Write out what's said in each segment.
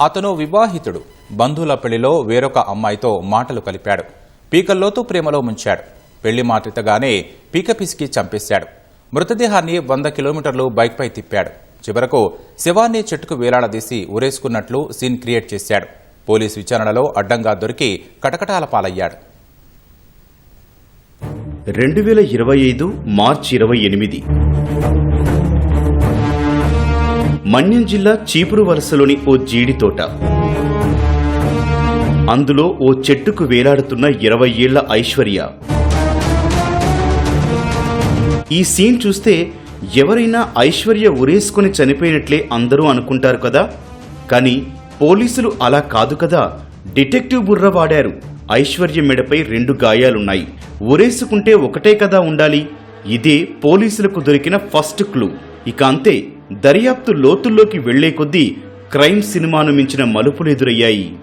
అతను వివాహితుడు. బంధువుల పెళ్ళిలో వేరొక అమ్మాయితో మాటలు కలిపాడు. పీకల్లోతు ప్రేమలో ముంచాడు. పెళ్ళి మాటితగానే పీక పిసికి చంపేశాడు. మృతదేహాన్ని వంద కిలోమీటర్లు బైక్పై తిప్పాడు. చివరకు శవాన్ని చెట్టుకు వేలాడదీసి ఉరేసుకున్నట్లు సీన్ క్రియేట్ చేశాడు. పోలీస్ విచారణలో అడ్డంగా దొరికి కటకటాల పాలయ్యాడు. రెండు వేల ఇరవై ఐదు మార్చి ఇరవై ఎనిమిది. మన్యం జిల్లా చీపురు వలసలోని ఓ జీడి తోట. అందులో ఓ చెట్టుకు వేలాడుతున్న ఇరవై ఏళ్ళ ఐశ్వర్య. ఈ సీన్ చూస్తే ఎవరైనా ఐశ్వర్య ఉరేసుకుని చనిపోయినట్లే అందరూ అనుకుంటారు కదా? కానీ పోలీసులు అలా కాదు కదా? డిటెక్టివ్ బుర్ర వాడారు. ఐశ్వర్య మెడపై రెండు గాయాలున్నాయి. ఉరేసుకుంటే ఒకటే కదా ఉండాలి? ఇదే పోలీసులకు దొరికిన ఫస్ట్ క్లూ. ఇక అంతే. దర్యాప్తు లోతుల్లోకి వెళ్ళే కొద్దీ క్రైమ్ సినిమాను మించిన మలుపులు ఎదురయ్యాయి.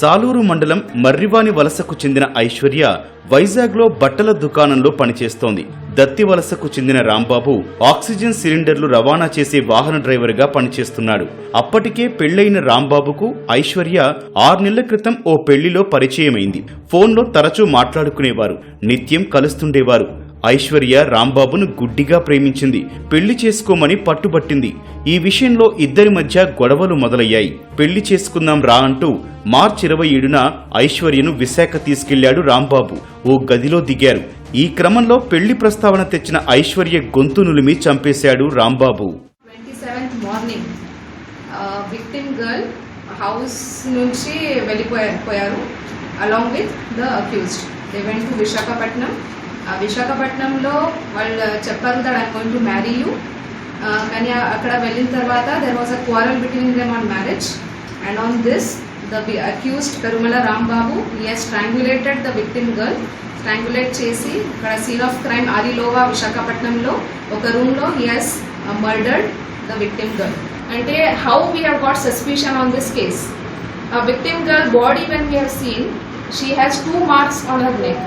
సాలూరు మండలం మర్రివాని వలసకు చెందిన ఐశ్వర్య వైజాగ్లో బట్టల దుకాణంలో పనిచేస్తోంది. దత్తి వలసకు చెందిన రాంబాబు ఆక్సిజన్ సిలిండర్లు రవాణా చేసే వాహన డ్రైవర్గా పనిచేస్తున్నాడు. అప్పటికే పెళ్ళైన రాంబాబుకు ఐశ్వర్య ఆరు నెలల క్రితం ఓ పెళ్ళిలో పరిచయమైంది. ఫోన్లో తరచూ మాట్లాడుకునేవారు. నిత్యం కలుస్తుండేవారు. ఐశ్వర్య రాంబాబును గుడ్డిగా ప్రేమించింది. పెళ్ళి చేసుకోమని పట్టుబట్టింది. ఈ విషయంలో ఇద్దరి మధ్య గొడవలు మొదలయ్యాయి. పెళ్ళి చేసుకుందాం రా అంటూ మార్చి ఇరవై ఏడున ఐశ్వర్యను విశాఖ తీసుకెళ్ళాడు రాంబాబు. ఓ గదిలో దిగారు. ఈ క్రమంలో పెళ్ళి ప్రస్తావన తెచ్చిన ఐశ్వర్య గొంతు నులిమి చంపేశాడు Rambabu. Morning victim girl house నుంచి వెళ్ళిపోయారు పోయారు along with the accused they went to Visakhapatnam విశాఖపట్నంలో వాళ్ళు చెప్పారు that I'm going to marry you కానీ అక్కడ వెళ్ళిన తర్వాత there was a quarrel between them on marriage and on this the accused Perumala Rambabu he has strangulated the victim girl strangulate చేసి ఇక్కడ scene of crime Arilova విశాఖపట్నంలో ఒక రూమ్లో he has murdered the victim girl అంటే how we have got suspicion on this case ఆ victim girl body when we have seen she has two marks on her neck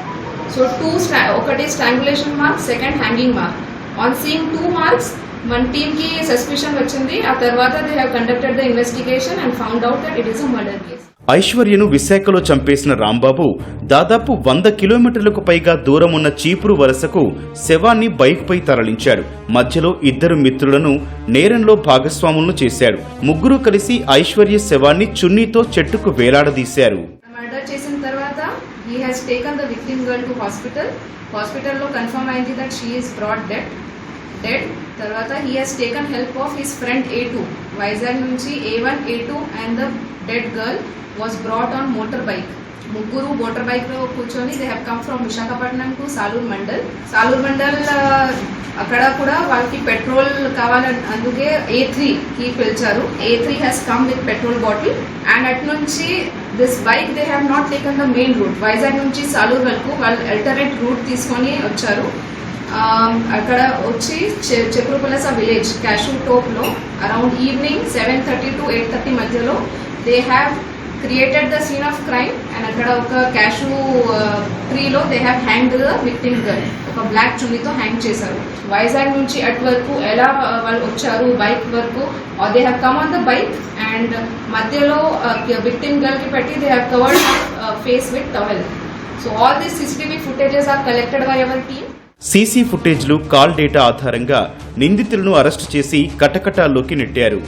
so two ఒకటి strangulation mark second hanging mark on seeing two marks మన టీమ్కి suspicion వచ్చింది. ఆ తర్వాత they have conducted the investigation and found out that it is a murder case ఐశ్వర్యను విశాఖలో చంపేసిన రాంబాబు దాదాపు వంద కిలోమీటర్లకు పైగా దూరం ఉన్న చీపురు వలసకు శవాన్ని బైక్పై తరలించాడు. మధ్యలో ఇద్దరు మిత్రులను నేరంలో భాగస్వాములను చేశాడు. ముగ్గురు కలిసి ఐశ్వర్య శవాన్ని చున్నీతో చెట్టుకు వేలాడదీశారు. He has taken the victim girl to hospital హాస్పిటల్లో కన్ఫర్మ్ అయింది that she is brought dead dead తర్వాత he has taken help of his friend A two Vizag నుంచి A one A two and the dead girl was brought on motor bike ముగ్గురు motor బైక్లో కూర్చొని they have come from Visakhapatnam to Salur mandal. Salur mandal అక్కడ కూడా వాళ్ళకి petrol కావాలని అందుకే ఏ three కి పిలిచారు. A three has come with petrol bottle and అటు నుంచి this bike they have not taken the main route Vizag నుంచి సాలూర్ వరకు వాళ్ళు అల్టర్నేట్ రూట్ తీసుకొని వచ్చారు. అక్కడ వచ్చి చె- village cashew టోప్లో around evening seven thirty to eight thirty మధ్యలో they have created the scene of crime and అక్కడ ఒక cashew ట్రీలో they have hang the victim girl ఒక బ్లాక్ చున్నీతో హ్యాంగ్ చేశారు. వైజాగ్ నుంచి అటు వరకు ఎలా వాళ్ళు వచ్చారు బైక్ వరకు they have come on the bike and మధ్యలో విక్టిమ్ గర్ల్కి పెట్టి they have covered face with towel so all these CCTV footages are collected by our team CC ఫుటేజ్లు call data ఆధారంగా నిందితులను అరెస్టు చేసి కటకటాల్లోకి నెట్టారు.